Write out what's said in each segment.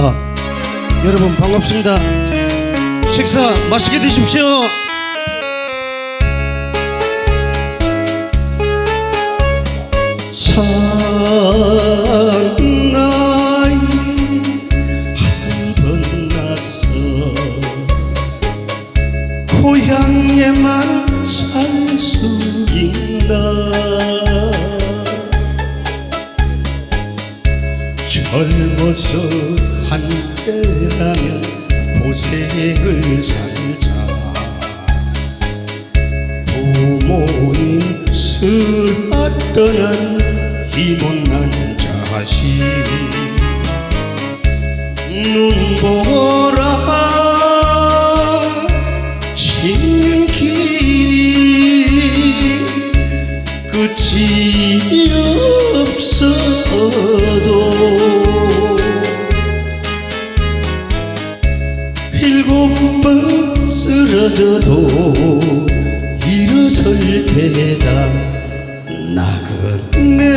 아, 여러분 반갑습니다. 식사 맛있게 드십시오. 고향에만 살 수 있나 젊어서 한때라면 고생을 살자. 부모님 슬하 떠난 이 못난 자식. 눈보라. 짓는 길이 끝이 없어 일곱 번 쓰러져도 일어설 때다. 나그네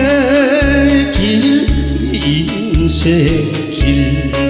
길 인생 길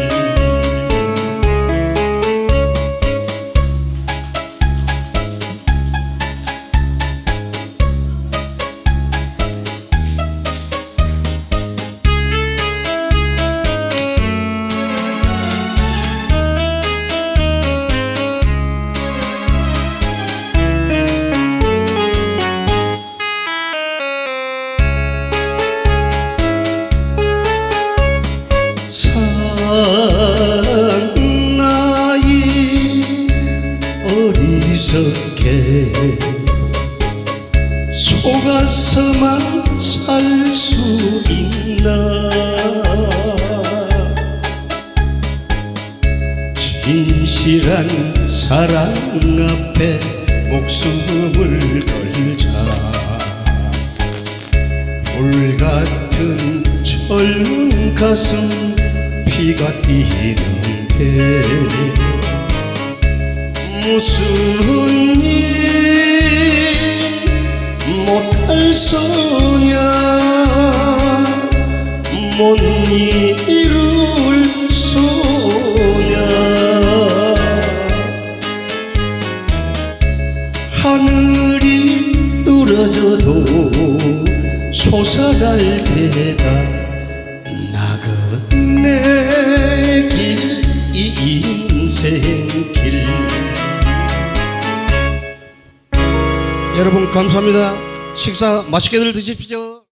어리석게. 속아서만 살 수 있나? 진실한 사랑 앞에 목숨을 걸자. 불같은 젊은 가슴 피가 뛰는데 무슨 일 못할 소냐? 못 이룰 소냐? 하늘이 뚫어져도 솟아날 테다. 나그네 길이 인생 여러분 감사합니다. 식사 맛있게들 드십시오